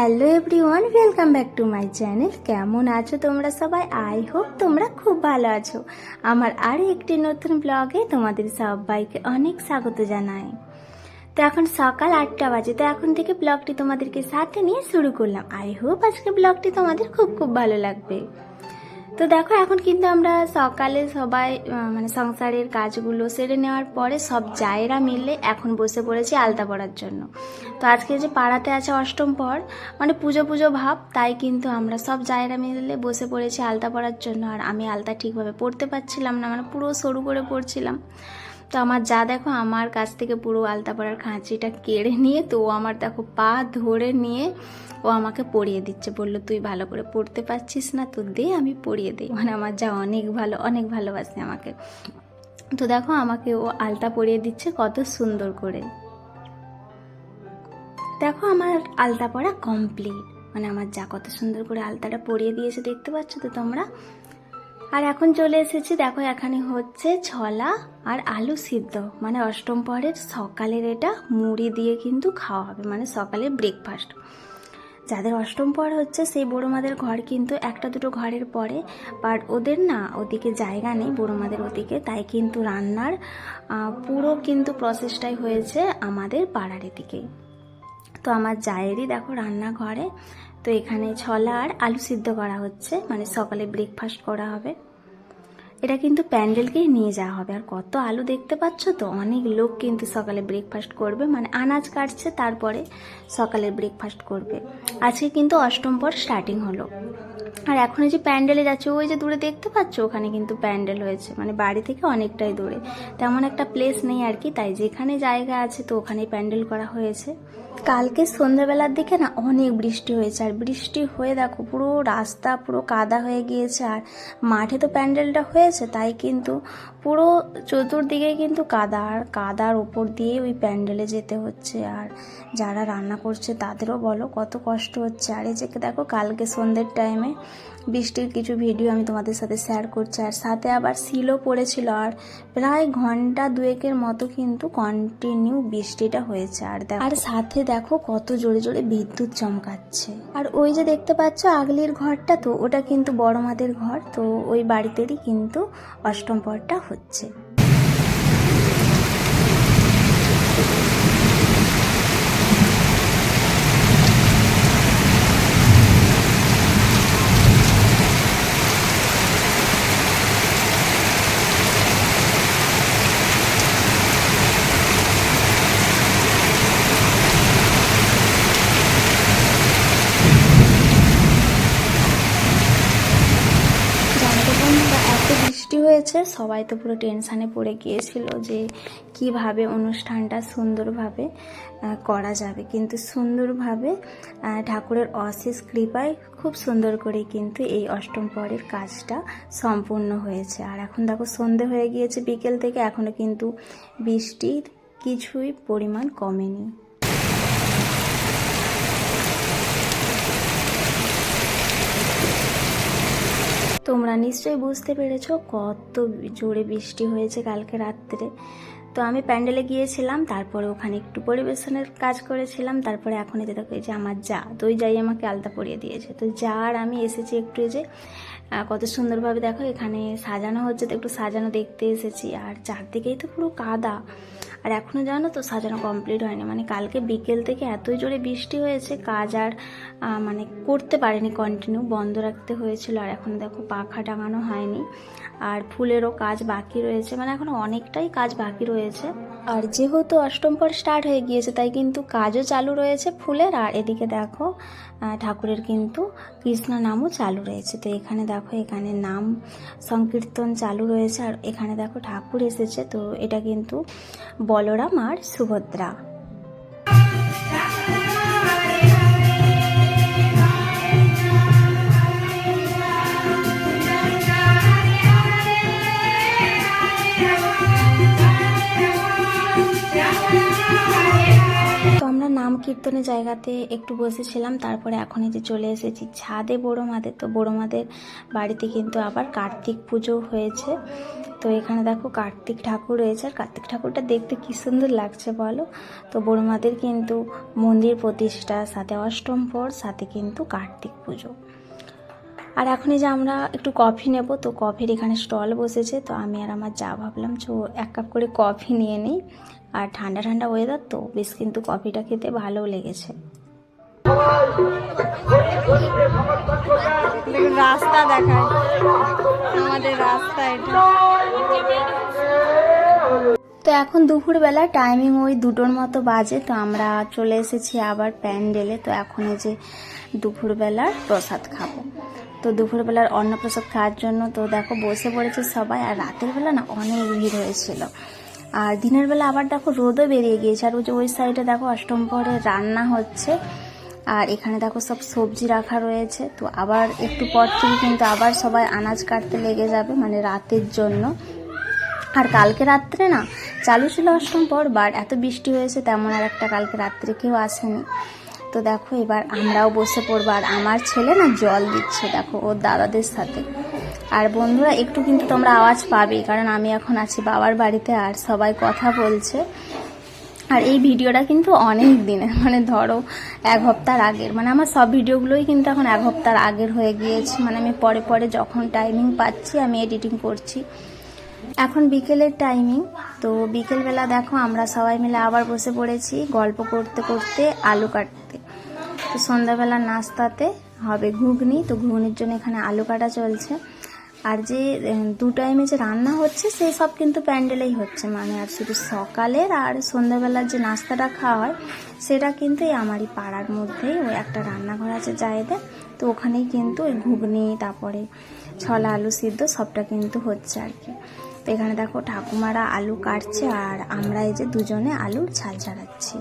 Hello everyone welcome back to my channel. কেমন আছো তোমরা সবাই? আই হোপ তোমরা খুব ভালো আছো। আমার আরও একটি নতুন ব্লগে তোমাদের সবাইকে অনেক স্বাগত জানাই। তো এখন সকাল আটটা বাজে, তো এখন থেকে ব্লগটি তোমাদেরকে সাথে নিয়ে শুরু করলাম। আই হোপ আজকে ব্লগটি তোমাদের খুব খুব ভালো লাগবে। তো দেখো, এখন কিন্তু আমরা সকালে সবাই মানে সংসারের কাজগুলো সেরে নেওয়ার পরে সব জায়েরা মিলে এখন বসে পড়েছি আলতা পড়ার জন্য। তো আজকে যে পাড়াতে আছে অষ্টম পর মানে পুজো পুজো ভাব, তাই কিন্তু আমরা সব জায়েরা মিলে বসে পড়েছি আলতা পড়ার জন্য। আর আমি আলতা ঠিকভাবে পড়তে পারছিলাম না মানে পুরো সরু করে পড়ছিলাম। তো আমার যা দেখো, আমার কাছ থেকে পুরো আলতা পড়ার খাঁচিটা কেড়ে নিয়ে, তো ও আমার দেখো পা ধরে নিয়ে ও আমাকে পড়িয়ে দিচ্ছে। বলল, তুই ভালো করে পড়তে পারছিস না, তো দে, আমি পড়িয়ে দিই। মানে আমার যা অনেক ভালো, অনেক ভালোবাসে আমাকে। তো দেখো, আমাকে ও আলতা পরিয়ে দিচ্ছে কত সুন্দর করে। দেখো, আমার আলতা পরা কমপ্লিট মানে আমার যা কত সুন্দর করে আলতাটা পরিয়ে দিয়েছে, দেখতে পাচ্ছ তো তোমরা? আর এখন চলে এসেছি, দেখো এখানে হচ্ছে ছলা আর আলু সিদ্ধ। মানে অষ্টম পরের সকালের এটা মুড়ি দিয়ে কিন্তু খাওয়া হবে মানে সকালের ব্রেকফাস্ট যাদের অষ্টম পর হচ্ছে সেই বড়মাদের ঘর কিন্তু একটা দুটো ঘরের পরে বাট ওদের না ওদিকে জায়গা নেই বড়মাদের ওদিকে, তাই কিন্তু রান্নার পুরো কিন্তু প্রসেসটাই হয়েছে আমাদের পাড়ার এদিকে তো আমার জায়েরই দেখো রান্নাঘরে। তো এখানে ছলা আর আলু সিদ্ধ করা হচ্ছে। মানে সকালে ব্রেকফাস্ট করা হবে। এটা কিন্তু প্যান্ডেলকেই নিয়ে যাওয়া হবে। আর কত আলু দেখতে পাচ্ছ তো? অনেক লোক কিন্তু সকালে ব্রেকফাস্ট করবে। মানে আনাজ কাটছে, তারপরে সকালে ব্রেকফাস্ট করবে। আজকে কিন্তু অষ্টম পর স্টার্টিং হলো। আর এখন যে প্যান্ডেলে যাচ্ছে, ওই যে দূরে দেখতে পাচ্ছ? ওখানে কিন্তু প্যান্ডেল হয়েছে। মানে বাড়ি থেকে অনেকটাই দূরে। তেমন একটা প্লেস নেই আর কি। তাই যেখানে জায়গা আছে তো ওখানেই প্যান্ডেল করা হয়েছে। কালকে সন্ধ্যাবেলার দিকে না অনেক বৃষ্টি হয়েছে। আর বৃষ্টি হয়ে দেখো, পুরো রাস্তা পুরো কাদা হয়ে গিয়েছে। আর মাঠে তো প্যান্ডেলটা হয়েছে তাই কিন্তু পুরো চতুর্দিকে কিন্তু কাদা আর কাদার ওপর দিয়ে ওই প্যান্ডেলে যেতে হচ্ছে। আর যারা রান্না করছে তাদেরও বলো কত কষ্ট হচ্ছে। আর এই যে দেখো কালকে সন্ধ্যের টাইমে বৃষ্টির কিছু ভিডিও আমি তোমাদের সাথে শেয়ার করছি। আর সাথে আবার সিলও পড়েছিল। আর প্রায় ঘণ্টা দুয়েকের মতো কিন্তু কন্টিনিউ বৃষ্টিটা হয়েছে। আর দেখো আর সাথে দেখো কত জোরে জোরে বিদ্যুৎ চমকাচ্ছে। আর ওই যে দেখতে পাচ্ছ আগলির ঘরটা তো, ওটা কিন্তু বড় মাদের ঘর। তো ওই বাড়িতেরই কিন্তু অষ্টম পরটা হচ্ছে জানতে বন্ধুরা এত বৃষ্টি হয়েছে সবাই তো পুরো টেনশানে পড়ে গিয়েছিল যে কীভাবে অনুষ্ঠানটা সুন্দরভাবে করা যাবে। কিন্তু সুন্দরভাবে ঠাকুরের অশেষ কৃপায় খুব সুন্দর করে কিন্তু এই অষ্টম পরের কাজটা সম্পূর্ণ হয়েছে। আর এখন দেখো সন্ধে হয়ে গিয়েছে বিকেল থেকে এখনও কিন্তু বৃষ্টির কিছুই পরিমাণ কমেনি। তোমরা নিশ্চয়ই বুঝতে পেরেছ কত জোরে বৃষ্টি হয়েছে কালকে রাত্রে। তো আমি প্যান্ডেলে গিয়েছিলাম, তারপরে ওখানে একটু পরিবেশনের কাজ করেছিলাম, তারপরে এখন যেটা দেখো যে আমার যা ওই যাই আমাকে আলতা পরিয়ে দিয়েছে। তো যা আর আমি এসেছি একটু যে কত সুন্দরভাবে দেখো এখানে সাজানো হচ্ছে। তো একটু সাজানো দেখতে এসেছি। আর চারদিকেই তো পুরো কাদা। আর এখনও জানো তো সাজানো কমপ্লিট হয়নি। মানে কালকে বিকেল থেকে এতই জোরে বৃষ্টি হয়েছে, কাজ আর মানে করতে পারেনি কন্টিনিউ বন্ধ রাখতে হয়েছিল। আর এখন দেখো পাখা টাঙানো হয়নি। আর ফুলেরও কাজ বাকি রয়েছে। মানে এখনও অনেকটাই কাজ বাকি রয়েছে। আর যেহেতু অষ্টম পর স্টার্ট হয়ে গিয়েছে, তাই কিন্তু কাজও চালু রয়েছে ফুলের। আর এদিকে দেখো ঠাকুরের কিন্তু কৃষ্ণ নামও চালু রয়েছে। তো এখানে দেখো এখানে নাম সংকীর্তন চালু রয়েছে। আর এখানে দেখো ঠাকুর এসেছে। তো এটা কিন্তু বলরাম আর সুভদ্রা। নাম কীর্তনের জায়গাতে একটু বসেছিলাম, তারপরে এখন এই যে চলে এসেছি ছাদে বড়মাদের তো বড়মাদের বাড়িতে কিন্তু আবার কার্তিক পুজো হয়েছে। তো এখানে দেখো কার্তিক ঠাকুর রয়েছে। আর কার্তিক ঠাকুরটা দেখতে কী সুন্দর লাগছে বলো? তো বড়ো মাদের কিন্তু মন্দির প্রতিষ্ঠা, সাথে অষ্টম পর সাথে কিন্তু কার্তিক পুজো। আর এখন যে আমরা একটু কফি নেব তো কফির এখানে স্টল বসেছে তো আমি আর আমার যা ভাবলাম চো এক কাপ করে কফি নিয়ে নিই। আর ঠান্ডা ঠান্ডা ওয়েদার তো বেশ কিন্তু কফিটা খেতে ভালোও লেগেছে। রাস্তা দেখায়। আমাদের রাস্তা এটা। তো এখন দুপুরবেলা টাইমিং ওই দুটোর মতো বাজে তো আমরা চলে এসেছি আবার প্যান্ডেলে তো এখন এই যে দুপুরবেলার প্রসাদ খাব। তো দুপুরবেলার অন্নপ্রসাদ খাওয়ার জন্য তো দেখো বসে পড়েছে সবাই, আর রাতের বেলা না অনেক ভিড় হয়েছিল। আর দিনের বেলা আবার দেখো রোদও বেরিয়ে গিয়েছে। আর ওই যে ওই সাইডে দেখো অষ্টম পরে রান্না হচ্ছে। আর এখানে দেখো সব সবজি রাখা রয়েছে। তো আবার একটু পর থেকে কিন্তু আবার সবাই আনাজ কাটতে লেগে যাবে মানে রাতের জন্য। আর কালকে রাত্রে না চালু ছিল অষ্টম পর বাট এত বৃষ্টি হয়েছে তেমন আর একটা কালকে রাত্রে কেউ আসেনি। তো দেখো, এবার আমরাও বসে পড়ব। আর আমার ছেলে না জল দিচ্ছে, দেখো, ওর দাদাদের সাথে। আর বন্ধুরা, একটু কিন্তু তোমরা আওয়াজ পাবেই কারণ আমি এখন আছি বাবার বাড়িতে আর সবাই কথা বলছে। আর এই ভিডিওটা কিন্তু অনেক দিনের মানে ধরো এক হপ্তার আগের। মানে আমার সব ভিডিওগুলোই কিন্তু এখন এক হপ্তার আগের হয়ে গিয়েছে। মানে আমি পরে পরে যখন টাইমিং পাচ্ছি, আমি এডিটিং করছি। এখন বিকেলের টাইমিং তো বিকেলবেলা দেখো আমরা সবাই মিলে আবার বসে পড়েছি গল্প করতে করতে আলু কাটতে। তো সন্ধ্যাবেলা নাস্তাতে হবে ঘুগনি, তো ঘুগনির জন্য এখানে আলু কাটা চলছে। আর যে দু টাইমে যে রান্না হচ্ছে সেই সব কিন্তু প্যান্ডেলেই হচ্ছে। মানে আর শুধু সকালের আর সন্ধ্যাবেলার যে নাস্তাটা খাওয়া হয় সেটা কিন্তু এই আমারই পাড়ার মধ্যেই ওই একটা রান্নাঘর আছে জায়গায় তো ওখানেই কিন্তু ওই ঘুগনি, তারপরে ছলা আলু সিদ্ধ সবটা কিন্তু হচ্ছে আর কি। এখানে দেখো ঠাকুমারা আলু কাটছে আর আমরা এই যে দুজনে আলুর ছাল ছাড়াচ্ছি।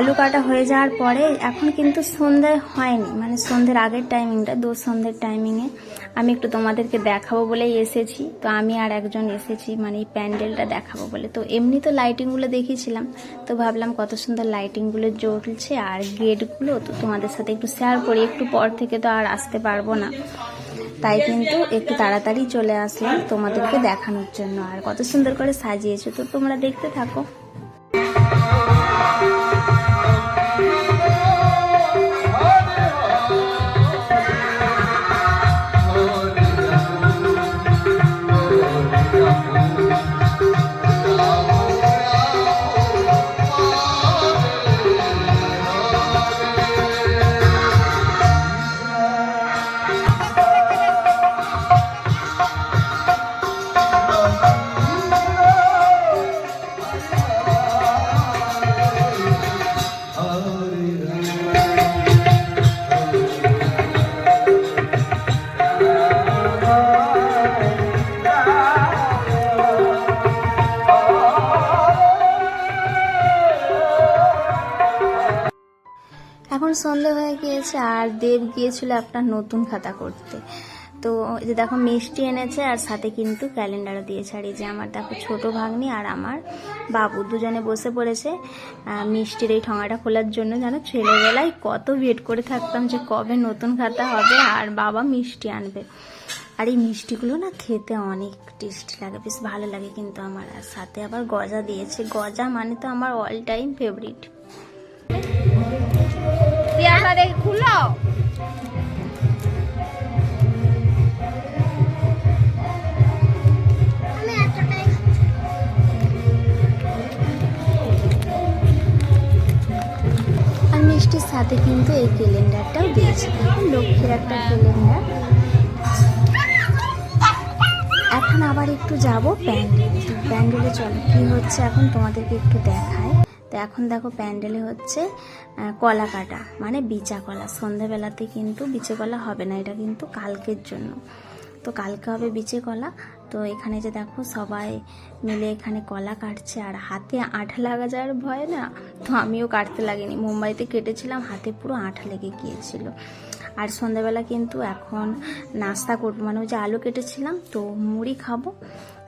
আলু কাটা হয়ে যাওয়ার পরে এখন কিন্তু সন্ধ্যে হয়নি। মানে সন্ধ্যের আগের টাইমিংটা দু সন্ধ্যের টাইমিংয়ে আমি একটু তোমাদেরকে দেখাবো বলেই এসেছি। তো আমি আর একজন এসেছি মানে এই প্যান্ডেলটা দেখাবো বলে। তো এমনি তো লাইটিংগুলো দেখিয়েছিলাম। তো ভাবলাম কত সুন্দর লাইটিংগুলো জ্বলছে আর গেটগুলো তো তোমাদের সাথে একটু শেয়ার করি। একটু পর থেকে তো আর আসতে পারব না। তাই কিন্তু একটু তাড়াতাড়ি চলে আসলাম তোমাদেরকে দেখানোর জন্য। আর কত সুন্দর করে সাজিয়েছো। তো তোমরা দেখতে থাকো। এখন সন্ধে হয়ে গিয়েছে আর দেব গিয়েছিল একটা নতুন খাতা করতে। তো এই যে দেখো মিষ্টি এনেছে আর সাথে কিন্তু ক্যালেন্ডারও দিয়েছে। আর এই যে আমার দেখো ছোট ভাগ্নি আর আমার বাবু দুজনে বসে পড়েছে। মিষ্টির এই ঠোঙাটা খোলার জন্য যেন ছেলেবেলায় কত ওয়েট করে থাকতাম যে কবে নতুন খাতা হবে আর বাবা মিষ্টি আনবে। আর এই মিষ্টিগুলো না খেতে অনেক টেস্টি লাগে, বেশ ভালো লাগে কিন্তু আমার। আর সাথে আবার গজা দিয়েছে। গজা মানে তো আমার অল টাইম ফেভারিট খুললো আর মিষ্টির সাথে কিন্তু এই ক্যালেন্ডারটাও দিয়েছে। লক্ষ্মীর একটা ক্যালেন্ডার। এখন আবার একটু যাব প্যান্ডেলে। প্যান্ডেলে চলো কী হচ্ছে এখন তোমাদেরকে একটু দেখায় তো এখন দেখো প্যান্ডেলে হচ্ছে কলা কাটা মানে বিচা কলা। সন্ধেবেলাতে কিন্তু বিচে কলা হবে না, এটা কিন্তু কালকের জন্য। তো কালকে হবে বিচে কলা। তো এখানে যে দেখো সবাই মিলে এখানে কলা কাটছে, আর হাতে আঠা লাগা যাওয়ার ভয় না? তো আমিও কাটতে লাগিনি। মুম্বাইতে কেটেছিলাম, হাতে পুরো আঠা লেগে গিয়েছিল। আর সন্ধ্যাবেলা কিন্তু এখন নাস্তা করব। মানে ওই যে আলু কেটেছিলাম, তো মুড়ি খাব।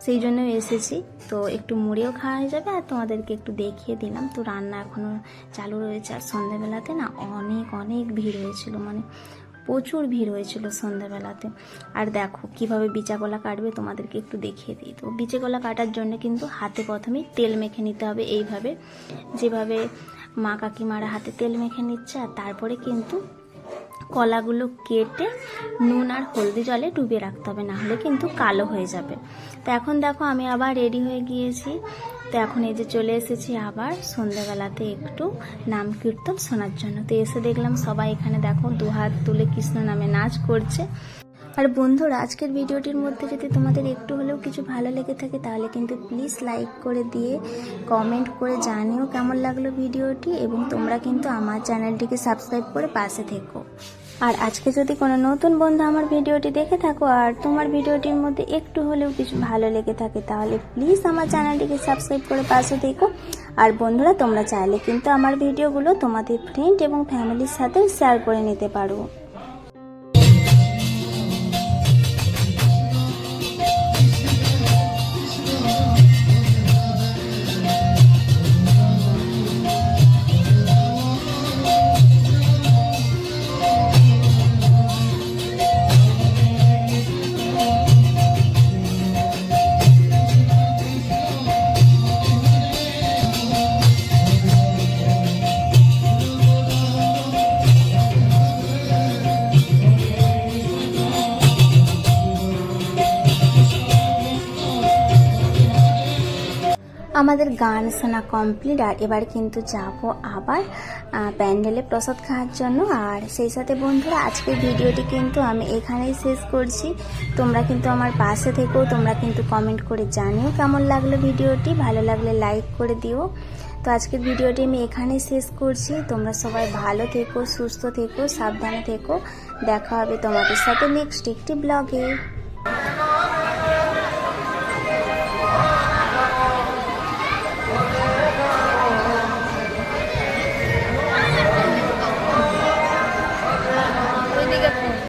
সেই জন্য এসেছি। তো একটু মুড়িও খাওয়া হয়ে যাবে আর তোমাদেরকে একটু দেখিয়ে দিলাম। তো রান্না এখনও চালু রয়েছে আর সন্ধ্যাবেলাতে না অনেক অনেক ভিড় হয়েছিল। মানে প্রচুর ভিড় হয়েছিল সন্ধ্যাবেলাতে। আর দেখো কীভাবে বিচা কলা কাটবে তোমাদেরকে একটু দেখিয়ে দিই। তো বিচা কলা কাটার জন্য কিন্তু হাতে প্রথমেই তেল মেখে নিতে হবে এইভাবে। যেভাবে মা কাকিমারা হাতে তেল মেখে নিচ্ছে আর তারপরে কিন্তু কলাগুলো কেটে নুন আর হলদি জলে ডুবিয়ে রাখতে হবে না হলে কিন্তু কালো হয়ে যাবে। তো এখন দেখো আমি আবার রেডি হয়ে গিয়েছি। তো এখন এই যে চলে এসেছি আবার, সন্ধ্যাবেলাতে একটু নাম কীর্তন শোনার জন্য। তো এসে দেখলাম সবাই এখানে দেখো দু হাত তুলে কৃষ্ণ নামে নাচ করছে। আর বন্ধুরা, আজকের ভিডিওটির মধ্যে যদি তোমাদের একটু হলেও কিছু ভালো লেগে থাকে, তাহলে কিন্তু প্লিজ লাইক করে দিয়ে কমেন্ট করে জানিও কেমন লাগল ভিডিওটি। এবং তোমরা কিন্তু আমার চ্যানেলটিকে সাবস্ক্রাইব করে পাশে থেকো। আর আজকে যদি কোনো নতুন বন্ধু আমার ভিডিওটি দেখে থাকো, আর তোমার ভিডিওটির মধ্যে একটু হলেও কিছু ভালো লেগে থাকে, তাহলে প্লিজ আমার চ্যানেলটিকে সাবস্ক্রাইব করে পাশে দেখো আর বন্ধুরা, তোমরা চাইলে কিন্তু আমার ভিডিওগুলো তোমাদের ফ্রেন্ড এবং ফ্যামিলির সাথে শেয়ার করে নিতে পারো। আমাদের গান শোনা কমপ্লিট আর এবার কিন্তু যাব আবার প্যান্ডেলে প্রসাদ খাওয়ার জন্য। আর সেই সাথে বন্ধুরা, আজকের ভিডিওটি কিন্তু আমি এখানেই শেষ করছি। তোমরা কিন্তু আমার পাশে থেকেও তোমরা কিন্তু কমেন্ট করে জানিও কেমন লাগল ভিডিওটি। ভালো লাগলে লাইক করে দিও। তো আজকের ভিডিওটি আমি এখানেই শেষ করছি। তোমরা সবাই ভালো থেকো, সুস্থ থেকো, সাবধানে থেকো। দেখা হবে তোমাদের সাথে নেক্সট একটি ব্লগে